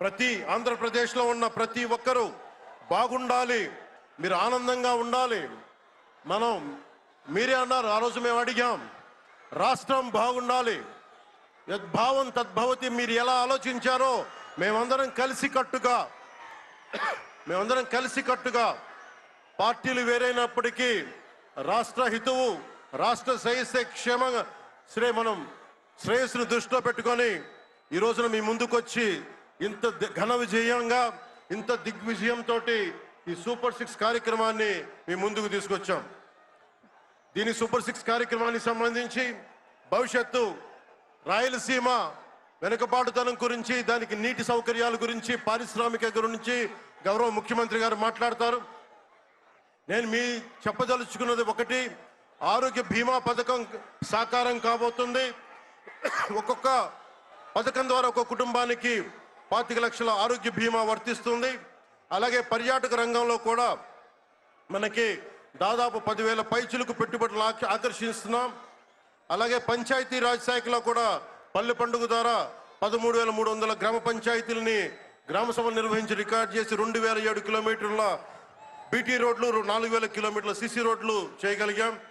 ప్రతి ఆంధ్రప్రదేశ్లో ఉన్న ప్రతి ఒక్కరూ బాగుండాలి మీరు ఆనందంగా ఉండాలి. మనం మీరే అన్నారు ఆ రోజు మేము అడిగాం రాష్ట్రం బాగుండాలి. యద్భావం తద్భవతి మీరు ఎలా ఆలోచించారో మేమందరం కలిసి కట్టుగా మేమందరం కలిసి కట్టుగా పార్టీలు వేరైనప్పటికీ రాష్ట్ర హితువు రాష్ట్ర శ్రేయస్సే క్షేమంగా శ్రే మనం శ్రేయస్సును దృష్టిలో పెట్టుకొని ఈ రోజున మీ ముందుకొచ్చి ఇంత ది- ఘన విజయంగా ఇంత దిగ్విజయంతో ఈ సూపర్ సిక్స్ కార్యక్రమాన్ని మీ ముందుకు తీసుకొచ్చాం. దీని సూపర్ సిక్స్ కార్యక్రమానికి సంబంధించి భవిష్యత్తు రాయలసీమ వెనుకబాటుతనం గురించి దానికి నీటి సౌకర్యాల గురించి పారిశ్రామిక గురించి గౌరవ ముఖ్యమంత్రి గారు మాట్లాడతారు. నేను మీ చెప్పదలుచుకున్నది ఒకటి ఆరోగ్య బీమా పథకం సాకారం కాబోతుంది. ఒక్కొక్క పథకం ద్వారా ఒక కుటుంబానికి పాతిక లక్షల ఆరోగ్య బీమా వర్తిస్తుంది. అలాగే పర్యాటక రంగంలో కూడా మనకి దాదాపు పదివేల పైచులకు పెట్టుబడులు ఆకర్షిస్తున్నాం. అలాగే పంచాయతీ రాజ్ శాఖలో కూడా పల్లె పండుగ ద్వారా పదమూడు వేల మూడు వందల గ్రామ పంచాయతీలని గ్రామ సభలు నిర్వహించి రికార్డ్ చేసి రెండు వేల ఏడు కిలోమీటర్ల బీటీ రోడ్లు నాలుగు వేల కిలోమీటర్ల సిసి రోడ్లు చేయగలిగాం.